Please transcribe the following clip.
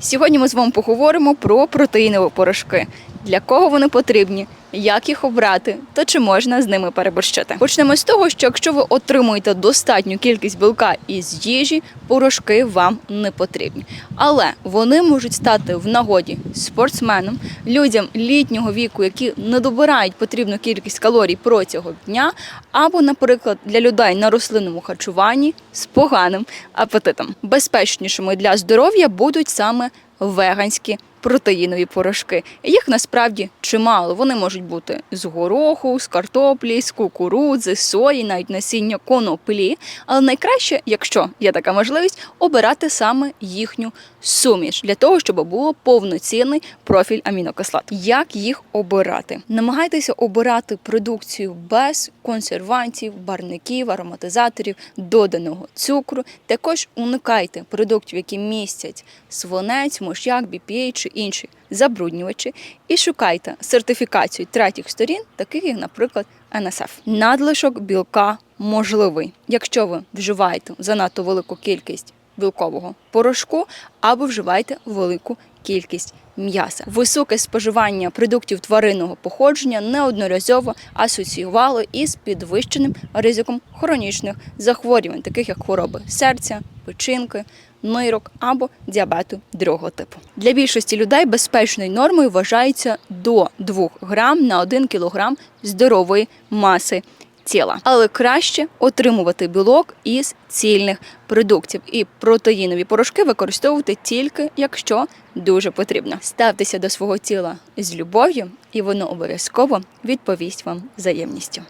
Сьогодні ми з вами поговоримо про протеїнові порошки. Для кого вони потрібні, як їх обрати та чи можна з ними переборщити. Почнемо з того, що якщо ви отримуєте достатню кількість білка із їжі, порошки вам не потрібні. Але вони можуть стати в нагоді спортсменам, людям літнього віку, які не добирають потрібну кількість калорій протягом дня, або, наприклад, для людей на рослинному харчуванні з поганим апетитом. Безпечнішими для здоров'я будуть саме веганські протеїнові порошки. Їх насправді чимало. Вони можуть бути з гороху, з картоплі, з кукурудзи, сої, навіть насіння коноплі. Але найкраще, якщо є така можливість, обирати саме їхню суміш для того, щоб було повноцінний профіль амінокислот. Як їх обирати? Намагайтеся обирати продукцію без консервантів, барників, ароматизаторів, доданого цукру. Також уникайте продуктів, які містять свинець, мошяк, BPA чи інші забруднювачі, і шукайте сертифікацію третіх сторін, таких як, наприклад, НСФ. Надлишок білка можливий, якщо ви вживаєте занадто велику кількість білкового порошку або вживаєте велику кількість м'яса. Високе споживання продуктів тваринного походження неодноразово асоціювало із підвищеним ризиком хронічних захворювань, таких як хвороби серця, печінки, нирок або діабету другого типу. Для більшості людей безпечною нормою вважається до 2 грам на 1 кілограм здорової маси тіла. Але краще отримувати білок із цільних продуктів і протеїнові порошки використовувати тільки якщо дуже потрібно. Ставтеся до свого тіла з любов'ю, і воно обов'язково відповість вам взаємністю.